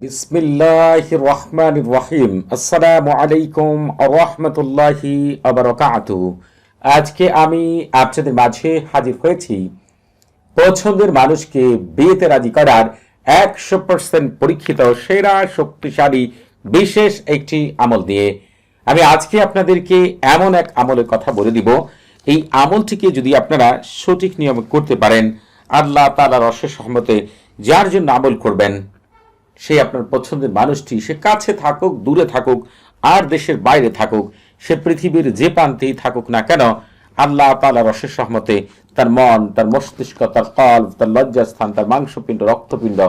বিসমিল্লাহ রহমান রহিম আসসালামু আলাইকুম রহমতুল্লাহি আবরকাত আজকে আমি আপনাদের মাঝে হাজির হয়েছি পছন্দের মানুষকে বিয়েতে রাজি করার একশো পার্সেন্ট পরীক্ষিত, সেরা, শক্তিশালী, বিশেষ একটি আমল দিয়ে আমি আজকে আপনাদেরকে এমন এক আমলের কথা বলে দিব। এই আমলটিকে যদি আপনারা সঠিক নিয়মে করতে পারেন, আল্লাহ তালার অশেষ সহমতে যার জন্য আমল করবেন সে আপনার পছন্দের মানুষটি, সে কাছে থাকুক, দূরে থাকুক, আর দেশের বাইরে থাকুক, সে পৃথিবীর যে প্রান্তেই থাকুক না কেন, আল্লাহ তালার অশেষ সহমতে তার মন, তার মস্তিষ্ক, তার কল তার লজ্জাস্থান, তার মাংসপিণ্ড, রক্তপিণ্ড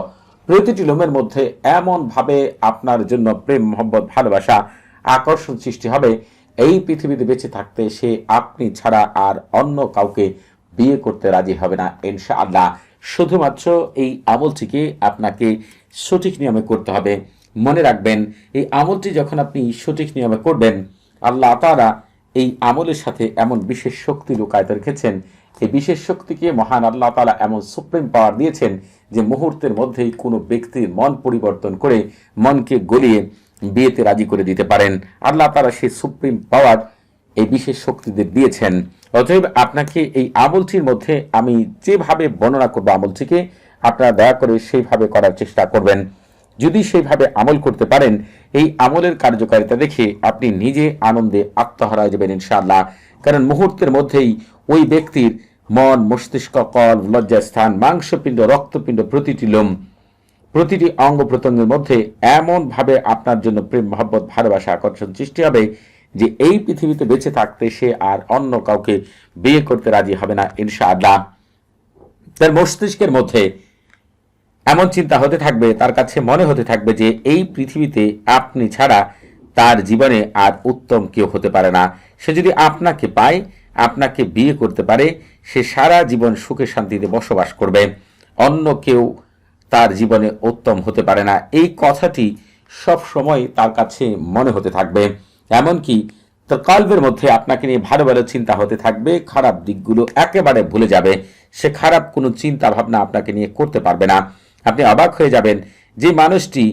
প্রতিটি লোমের মধ্যে এমন ভাবে আপনার জন্য প্রেম, মোহব্বত, ভালোবাসা আকর্ষণ সৃষ্টি হবে। এই পৃথিবীতে বেঁচে থাকতে সে আপনি ছাড়া আর অন্য কাউকে বিয়ে করতে রাজি হবে না ইনশা আল্লাহ শুধুমাত্র এই আমলটিকে আপনাকে সঠিক নিয়মে করতে হবে। মনে রাখবেন, এই আমলটি যখন আপনি সঠিক নিয়মে করবেন, আল্লাহ তারা এই আমলের সাথে এমন বিশেষ শক্তি লুকায়িত রেখেছেন। এই বিশেষ শক্তিকে মহান আল্লাহ তালা এমন সুপ্রিম পাওয়ার দিয়েছেন যে মুহূর্তের মধ্যেই কোনো ব্যক্তির মন পরিবর্তন করে মনকে গলিয়ে বিয়েতে রাজি করে দিতে পারেন। আল্লাহ তালা সেই সুপ্রিম পাওয়ার এই বিশেষ শক্তিদের দিয়েছেন। অতএব আপনাকে এই আমলটির মধ্যে আমি যেভাবে বর্ণনা করব আমলটিকে, আপনারা দয়া করে সেইভাবে করার চেষ্টা করবেন। যদি সেইভাবে আমল করতে পারেন, এই আমলের কার্যকারিতা দেখে আপনি নিজে আনন্দে আত্মহারা যাবেন ইনশাআল্লাহ। কারণ মুহূর্তের মধ্যেই ওই ব্যক্তির মন, মস্তিষ্ক, কল লজ্জাস্থান মাংসপিণ্ড, রক্তপিণ্ড প্রতিটি লোম, প্রতিটি অঙ্গ প্রত্যঙ্গের মধ্যে এমনভাবে আপনার জন্য প্রেম, মহব্বত, ভালোবাসা, আকর্ষণ সৃষ্টি হবে যে এই পৃথিবীতে বেঁচে থাকতে সে আর অন্য কাউকে বিয়ে করতে রাজি হবে না, ইনশাআল্লাহ। তার মস্তিষ্কের মধ্যে এমন চিন্তা হতে থাকবে, তার কাছে মনে হতে থাকবে যে এই পৃথিবীতে আপনি ছাড়া তার জীবনে আর উত্তম কেউ হতে পারে না। সে যদি আপনাকে পায়, আপনাকে বিয়ে করতে পারে, সে সারা জীবন সুখে শান্তিতে বসবাস করবে। অন্য কেউ তার জীবনে উত্তম হতে পারে না। এই কথাটি সব সময় তার কাছে মনে হতে থাকবে। এমনকি তার কল্পের মধ্যে আপনাকে নিয়ে ভালো ভালো চিন্তা হতে থাকবে, খারাপ দিকগুলো একেবারে ভুলে যাবে। সে খারাপ কোনো চিন্তা ভাবনা আপনাকে নিয়ে করতে পারবে না। আপনি অবাক হয়ে যাবেন যে মানুষটি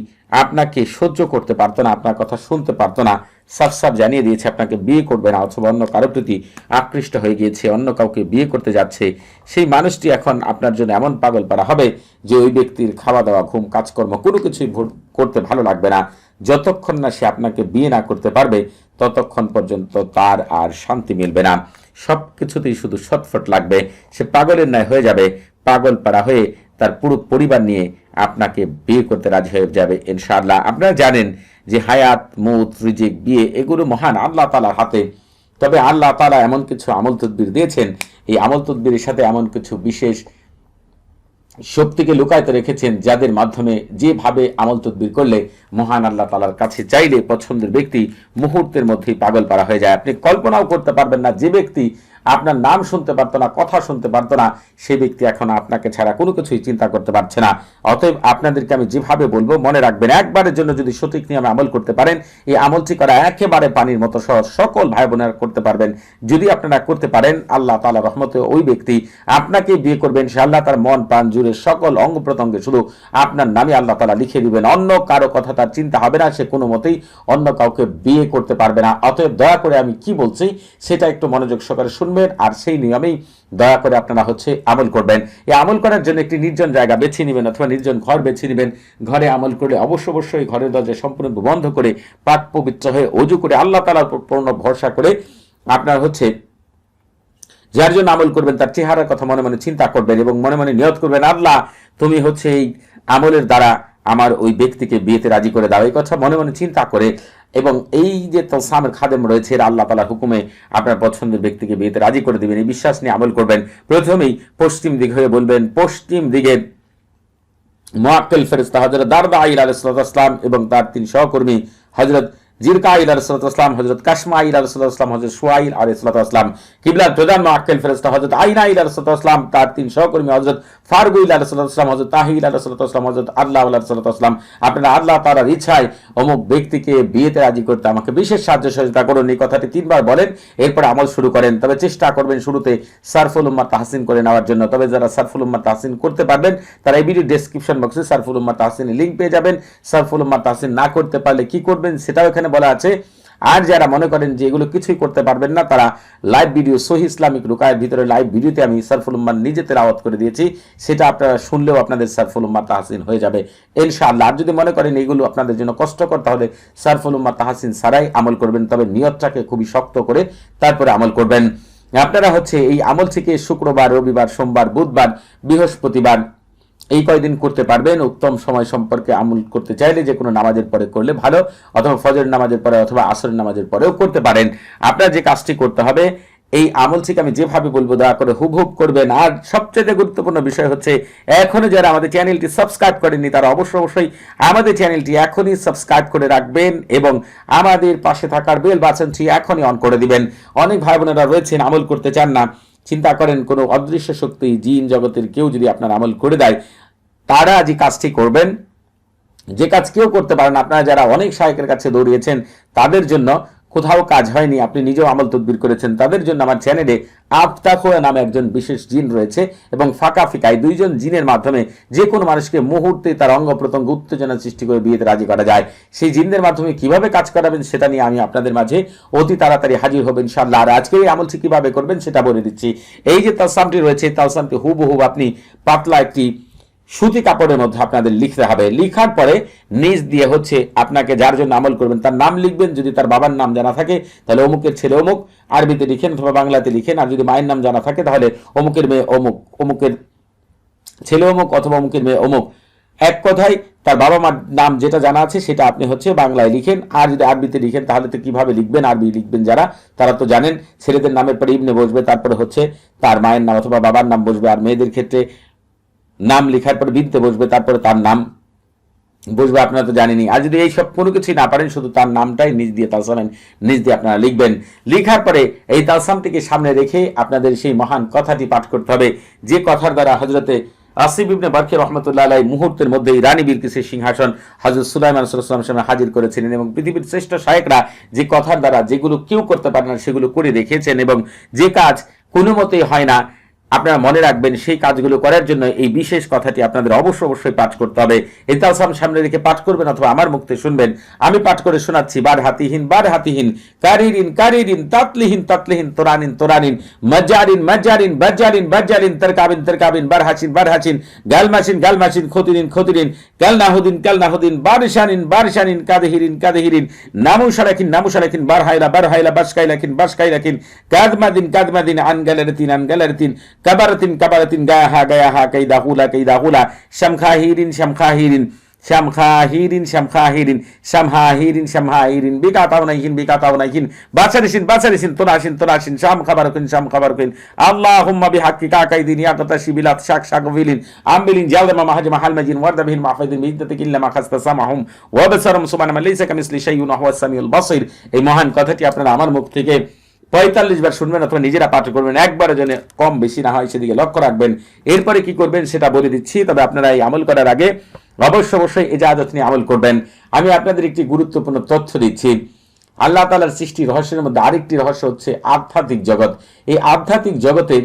আপনাকে সহ্য করতে পারতো না, আপনার কথা শুনতে পারতো না। সাফ সাফ জানিয়ে দিয়েছে, আপনাকে বিয়ে করবে না, অথবা অন্য কারোর প্রতি আকৃষ্ট হয়ে গিয়েছে, অন্য কাউকে বিয়ে করতে যাচ্ছে। সেই মানুষটি এখন আপনার জন্য এমন পাগল পারা হবে যে ওই ব্যক্তির খাওয়া দাওয়া, ঘুম, কাজকর্ম কোনো কিছুই করতে ভালো লাগবে না। যতক্ষণ না সে আপনাকে বিয়ে না করতে পারবে, ততক্ষণ পর্যন্ত তার আর শান্তি মিলবে না। সব কিছুতেই শুধু ছটফট লাগবে। সে পাগলের ন্যায় হয়ে যাবে পাগল পাড়া হয়ে তার পুরো পরিবার নিয়ে আপনাকে বিয়ে করতে রাজি হয়ে যাবে, ইনশাআল্লাহ। আপনারা জানেন যে হায়াত, মৌত, রিজিক, বিয়ে এগুলো মহান আল্লাহ তালার হাতে। তবে আল্লাহ তালা এমন কিছু আমল তদ্বির দিয়েছেন। এই আমল তদ্বিরের সাথে এমন কিছু বিশেষ শক্তিকে লুকায়িত রেখেছেন, যাদের মাধ্যমে যেভাবে আমল তদবির করলে মহান আল্লাহ তালার কাছে চাইলে পছন্দের ব্যক্তি মুহূর্তের মধ্যেই পাগল পারা হয়ে যায়। আপনি কল্পনাও করতে পারবেন না যে ব্যক্তি আপনার নাম শুনতে পারতো না, কথা শুনতে পারতো না সেই ব্যক্তি এখন আপনাকে ছাড়া কোনো কিছুই চিন্তা করতে পারছে না। অতএব আপনাদেরকে আমি যেভাবে বলব, মনে রাখবেন, একবারের জন্য যদি সঠিক নিয়মে আমল করতে পারেন, এই আমলটি করা একেবারে পানির মতো সহজ। সকল ভাই বোনেরা করতে পারবেন। যদি আপনারা করতে পারেন, আল্লাহ তালা রহমতে ওই ব্যক্তি আপনাকে বিয়ে করবেন সে আল্লাহ তার মন প্রাণ জুড়ে সকল অঙ্গ প্রত্যঙ্গে শুধু আপনার নামে আল্লাহ তালা লিখে দিবেন। অন্য কারও কথা তার চিন্তা হবে না, সে কোনো মতেই অন্য কাউকে বিয়ে করতে পারবে না। অতএব দয়া করে আমি কি বলছি, সেটা একটু মনোযোগ সহকারে শুনবেন। আর সেই নিয়মেই দয়া করে আপনারা হচ্ছে আমল করবেন। এই আমল করার জন্য একটি নির্জন জায়গা বেছে নেবেন অথবা নির্জন ঘর বেছে নেবেন। ঘরে আমল করলে অবশ্য অবশ্যই ঘরের দরজা সম্পূর্ণ বন্ধ করে, পাক পবিত্র হয়ে অজু করে আল্লাহ তালার পূর্ণ ভরসা করে আপনার হচ্ছে যার জন্য আমল করবেন তার চেহারার কথা মনে মনে চিন্তা করবেন এবং মনে মনে নিয়ত করবেন, আল্লাহ, তুমি হচ্ছে এই আমলের দ্বারা আমার ওই ব্যক্তিকে বিয়েতে রাজি করে দাও। এই কথা মনে মনে চিন্তা করে এবং এই যে তলসামের খাদেম রয়েছে, এরা আল্লাহ তালার হুকুমে আপনার পছন্দের ব্যক্তিকে বিয়েতে রাজি করে দেবেন। এই বিশ্বাস নিয়ে আমল করবেন। প্রথমেই পশ্চিম দিক হয়ে বলবেন, পশ্চিম দিকের মোয়াক্কেল ফেরিস্তা হজরত দারদা আইল আলাইসালাম এবং তার তিন সহকর্মী হজরত জিরকা হজরত কাশমা হজরত সোয়াইল কিবলার প্রধান ফেরস্তা হজরত আইনা তার তিন সহকর্মী হজরত ফারগু হজরত তাহি হজরত আল্লাহ আপনারা আল্লাহ ইচ্ছায় অমুক ব্যক্তিকে বিয়েতে রাজি করতে আমাকে বিশেষ সাহায্য সহযোগিতা করুন। এই কথাটি তিনবার বলেন, এরপর আমল শুরু করেন। তবে চেষ্টা করবেন শুরুতে সারফুল উম্মাদ তাহসিন করে নেওয়ার জন্য। তবে যারা সারফুল উম্মাদ তাহসিন করতে পারবেন, তারা এই ভিডিও ডেসক্রিপশন বক্সে সারফুল উম্মাদ তাহসিনের লিঙ্ক পেয়ে যাবেন। সারফুল উম্মাদ তাহসিন না করতে পারলে কি করবেন, সেটাও এখানে বলা আছে, আর যারা মনে করেন যে এগুলো কিছুই করতে পারবেন না, তারা লাইভ ভিডিও সহি ইসলামিক রুকায়ের ভিতরে লাইভ ভিডিওতে আমি সারফুল উম্মার নিজে তেলাওয়াত করে দিয়েছি। সেটা আপনারা শুনলেও আপনাদের সারফুল উম্মার তাহসিন হয়ে যাবে। ইনশাআল্লাহ, আর যদি মনে করেন এগুলো আপনাদের জন্য কষ্টকর, তাহলে সারফুল উম্মার তাহসিন সারাই আমল করবেন, তবে নিয়তটাকে খুবই শক্ত করে তারপরে আমল করবেন। আপনারা হচ্ছে এই আমল থেকে শুক্রবার, রবিবার, সোমবার, বুধবার, বৃহস্পতিবার এই কয়দিন করতে পারবেন, উত্তম সময় সম্পর্কে আমল করতে চাইলে যে কোনো নামাজের পরে করলে ভালো, অথবা ফজর নামাজের পরে অথবা আসরের নামাজের পরেও করতে পারেন। আপনার যে কাজটি করতে হবে, এই আমল থেকে আমি যেভাবে বলব, দয়া করে হুবহুব করবেন। আর সবচেয়ে গুরুত্বপূর্ণ বিষয় হচ্ছে এখনও যারা আমাদের চ্যানেলটি সাবস্ক্রাইব করেননি, তারা অবশ্যই অবশ্যই আমাদের চ্যানেলটি এখনই সাবস্ক্রাইব করে রাখবেন এবং আমাদের পাশে থাকার বেল বাটনটি এখনই অন করে দিবেন। অনেক ভাই বোনেরা রয়েছেন, আমল করতে চান না। চিন্তা করেন, কোনো অদৃশ্য শক্তি জিন জগতের কেউ যদি আপনার আমল করে দেয়, তারা যে কাজটি করবেন, যে কাজ কেউ করতে পারেন আপনারা যারা অনেক সহায়কের কাছে দৌড়িয়েছেন, তাদের জন্য কোথাও কাজ হয়নি, আপনি নিজেও আমল তদবির করেছেন। তাদের জন্য আমার চ্যানেলে আফতাখোয়া নামে একজন বিশেষ জিন রয়েছে এবং ফাঁকা ফিকায় দুইজন জিনের মাধ্যমে যে কোনো মানুষকে মুহূর্তে তার অঙ্গ প্রত্যঙ্গ উত্তেজনা সৃষ্টি করে বিয়েতে রাজি করা যায়। সেই জিনদের মাধ্যমে কীভাবে কাজ করাবেন সেটা নিয়ে আমি আপনাদের মাঝে অতি তাড়াতাড়ি হাজির হবেন ইনশাআল্লাহ। আর আজকে এই আমলটি কীভাবে করবেন সেটা বলে দিচ্ছি। এই যে তালসামটি রয়েছে, তালসামটি হুবহু আপনি পাতলা একটি সুতি কাপড়ের মধ্যে আপনাদের লিখতে হবে। লিখার পরে নিজ দিয়ে হচ্ছে আপনাকে যার জন্য আমল করবেন, তার নাম লিখবেন। যদি তার বাবার নাম জানা থাকে, তাহলে অমুকের ছেলে অমুক, আরবিতে লিখেন অথবা বাংলাতে লিখেন। আর যদি মায়ের নাম জানা থাকে, তাহলে অমুকের মেয়ে অমুক, অমুকের ছেলে অমুক অথবা অমুকের মেয়ে অমুক। এক কথায়, তার বাবা মার নাম যেটা জানা আছে, সেটা আপনি হচ্ছে বাংলায় লিখেন। আর যদি আরবিতে লিখেন, তাহলে তো কীভাবে লিখবেন? আরবি লিখবেন যারা, তারা তো জানেন। ছেলেদের নামের পরে ইবনে বসবে, তারপরে হচ্ছে তার মায়ের নাম অথবা বাবার নাম বসবে। আর মেয়েদের ক্ষেত্রে নাম লেখার পর বিনতে বসবে, তারপরে তার নাম বসবে, আপনারা তো জানেনি আর যদি এই সব কোনো কিছুই না পারেন, শুধু তার নামটাই নিজ দিয়ে তালসামেন নিজ দিয়ে আপনারা লিখবেন। লিখার পরে এই তালসামটিকে সামনে রেখে আপনাদের সেই মহান কথাটি পাঠ করতে হবে। যে কথার দ্বারা হজরতে আসিফ ইবনে বারকে রহমতুল্লাহ আলাই মুহূর্তের মধ্যেই রানী বিলকিসের সিংহাসন হজরত সুলাইমান সাল্লাম সামনে হাজির করেছিলেন এবং পৃথিবীর শ্রেষ্ঠ শায়করা যে কথার দ্বারা যেগুলো কেউ করতে পারে না, সেগুলো করে দেখিয়েছেন এবং যে কাজ কোনো মতেই হয় না আপনারা মনে রাখবেন, সেই কাজগুলো করার জন্য এই বিশেষ কথাটি আপনাদের অবশ্য অবশ্যই পাঠ করতে হবে। এই তালসাম সামনে রেখে পাঠ করবেন অথবা আমার মুক্তি শুনবেন। আমি পাঠ করে শোনাচ্ছি, বার হাতিহীন বার হাতিহীন, কারিরিন কারিরিন, তাতলিহীন তাতলিহীন, তোরানিন তোরানিন মজ্জারিন মজ্জারিন বাজ্জারিন বাজ্জারিন তরকাবিন তরকাবিন, বার হাসিন বার হাসিন, গালমাসিন গালমাসিন, খতিরিন খতিরিন কালনাহুদিন কালনাহুদিন বারিশানিন বারিশানিন কাদেহিরিন কাদেহিরিন নামুসারাকিন নামুসারাকিন বার হাইলা বার হাইলা বাসকাইলাকিন বাসকাইলাকিন, কাদমাদিন কাদমাদিন আন গালারতিন আন গালারতিন kabaratin kabaratin gayaha gayaha kaida hula kaida hula shamkhahirin shamkhahirin shamkhahirin shamkhahirin shamhahirin shamhahirin bikatawnahin bikatawnahin basarisin basarisin tunasin tunasin sham khabarukin sham khabarukin allahumma bihaqqi ka kaidin ya qatashi bilat shak shak vilin ambilin jaldama mahaj mahal majin warda bihin mahfadin biiddatik illa ma khasta samahum wa basarum subhana man laysa kamisli shay'un wa huwa as-samiul basir এই মহান কথাটি আপনারা আমার মুখ থেকে পঁয়তাল্লিশ বার শুনবেন অথবা নিজেরা পাঠ করবেন একবারে যেন কম বেশি না হয় সেদিকে লক্ষ্য রাখবেন। এরপরে কি করবেন সেটা বলে দিচ্ছি, তবে আপনারা এই আমল করার আগে অবশ্য অবশ্যই এজাজত নিয়ে আমল করবেন। আমি আপনাদের একটি গুরুত্বপূর্ণ তথ্য দিচ্ছি। আল্লাহ তালার সৃষ্টি রহস্যের মধ্যে আরেকটি রহস্য হচ্ছে আধ্যাত্মিক জগৎ। এই আধ্যাত্মিক জগতে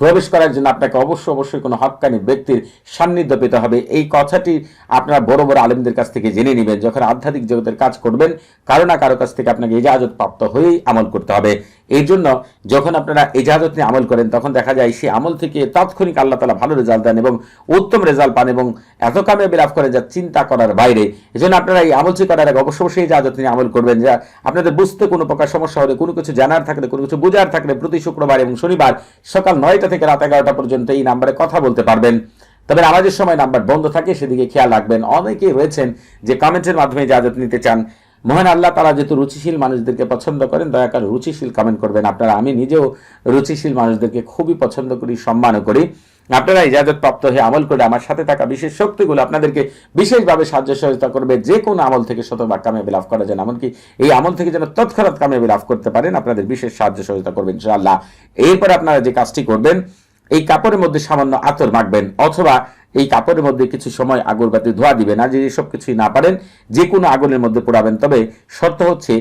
প্রবেশ করার জন্য আপনাকে অবশ্যই অবশ্যই কোনো হকানি ব্যক্তির সান্নিধ্য পেতে হবে। এই কথাটি আপনারা বড় বড় আলেমদের কাছ থেকে জেনে নেবেন। যখন আধ্যাত্মিক জগতের কাজ করবেন, কারও না কারও কাছ থেকে আপনাকে ইজাজত প্রাপ্ত হয়েই আমল করতে হবে। এই জন্য যখন আপনারা ইজাজত নিয়ে আমল করেন, তখন দেখা যায় সেই আমল থেকে তাৎক্ষণিক আল্লাহ তালা ভালো রেজাল্ট দেন এবং উত্তম রেজাল্ট পান এবং এত কামে লাভ করেন যা চিন্তা করার বাইরে। এই জন্য আপনারা এই আমলটি করার আগে অবশ্য অবশ্যই ইজাজত নিয়ে আমল করবেন। যা আপনাদের বুঝতে কোনো প্রকার সমস্যা হলে, কোনো কিছু জানার থাকলে, কোনো কিছু বোঝার থাকলে প্রতি শুক্রবার এবং শনিবার সকাল নয়টা থেকে রাত এগারোটা পর্যন্ত এই নাম্বারে কথা বলতে পারবেন। তবে নামাজের সময় নাম্বার বন্ধ থাকে, সেদিকে খেয়াল রাখবেন। অনেকেই রয়েছেন যে কমেন্টের মাধ্যমে ইজাজত নিতে চান। মহান আল্লাহ তারা যেহেতু রুচিশীল মানুষদেরকে পছন্দ করেন, দয়া করে রুচিশীল কমেন্ট করবেন। আপনারা, আমি নিজেও রুচিশীল মানুষদেরকে খুবই পছন্দ করি, সম্মানও করি। আপনারা ইজাজত প্রাপ্ত হয়ে আমল করে আমার সাথে থাকা বিশেষ শক্তিগুলো আপনাদেরকে বিশেষভাবে সাহায্য সহযোগিতা করবে। যে কোনো আমল থেকে শতভাগ কামিয়াবি লাভ করা যায় এমনকি এই আমল থেকে যেন তৎক্ষণাৎ কামিয়াবি লাভ করতে পারেন, আপনাদের বিশেষ সাহায্য সহযোগিতা করবেন ইনশাআল্লাহ। এরপর আপনারা যে কাজটি করবেন, এই কাপড়ের মধ্যে সামান্য আতর মাখবেন, অথবা এই কাপড়ের মধ্যে কিছু সময় আগরবাতি ধোয়া দিবেন। আর যদি সব কিছুই না পারেন যে কোনো আগুনের মধ্যে পোড়াবেন। তবে শর্ত হচ্ছে,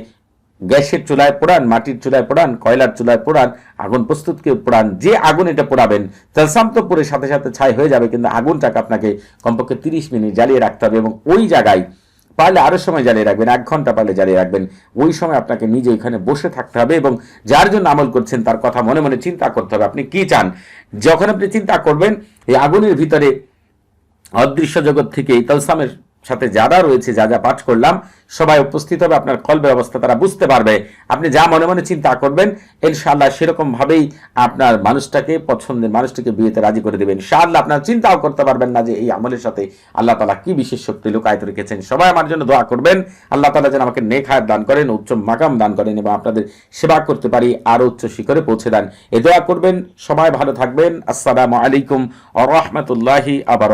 গ্যাসের চুলায় পোড়ান, মাটির চুলায় পোড়ান, কয়লার চুলায় পোড়ান, আগুন প্রস্তুতকে পোড়ান, যে আগুন এটা পোড়াবেন, তালসাম পুরে সাথে সাথে ছাই হয়ে যাবে, কিন্তু আগুনটাকে আপনাকে কমপক্ষে তিরিশ মিনিট জ্বালিয়ে রাখতে হবে এবং ওই জায়গায় পারলে আরও সময় জ্বালিয়ে রাখবেন, এক ঘণ্টা পারলে জ্বালিয়ে রাখবেন। ওই সময় আপনাকে নিজে এখানে বসে থাকতে হবে এবং যার জন্য আমল করছেন তার কথা মনে মনে চিন্তা করতে হবে। আপনি কি চান? যখন আপনি চিন্তা করবেন, এই আগুনের ভিতরে অদৃশ্য জগৎ থেকে তালসামের সাথে যা যা রয়েছে, যা যা পাঠ করলাম, সবাই উপস্থিত হবে, আপনার কল্পের অবস্থা তারা বুঝতে পারবে। আপনি যা মনে মনে চিন্তা করবেন, ইনশাআল্লাহ সেরকম ভাবেই আপনার মানুষটাকে পছন্দের মানুষটাকে বিয়েতে রাজি করে দেবেন ইনশাআল্লাহ আপনার চিন্তাও করতে পারবেন না যে এই আমলের সাথে আল্লাহ তালা কি বিশেষ শক্তি লুকায়িত রেখেছেন। সবাই আমার জন্য দোয়া করবেন। আল্লাহ তালা যেন আমাকে নেখায় দান করেন, উচ্চ মাকাম দান করেন এবং আপনাদের সেবা করতে পারি, আরও উচ্চ শিখরে পৌঁছে দেন। এ দোয়া করবেন। সবাই ভালো থাকবেন। আসসালামু আলাইকুম আ রহমতুল্লাহি আবার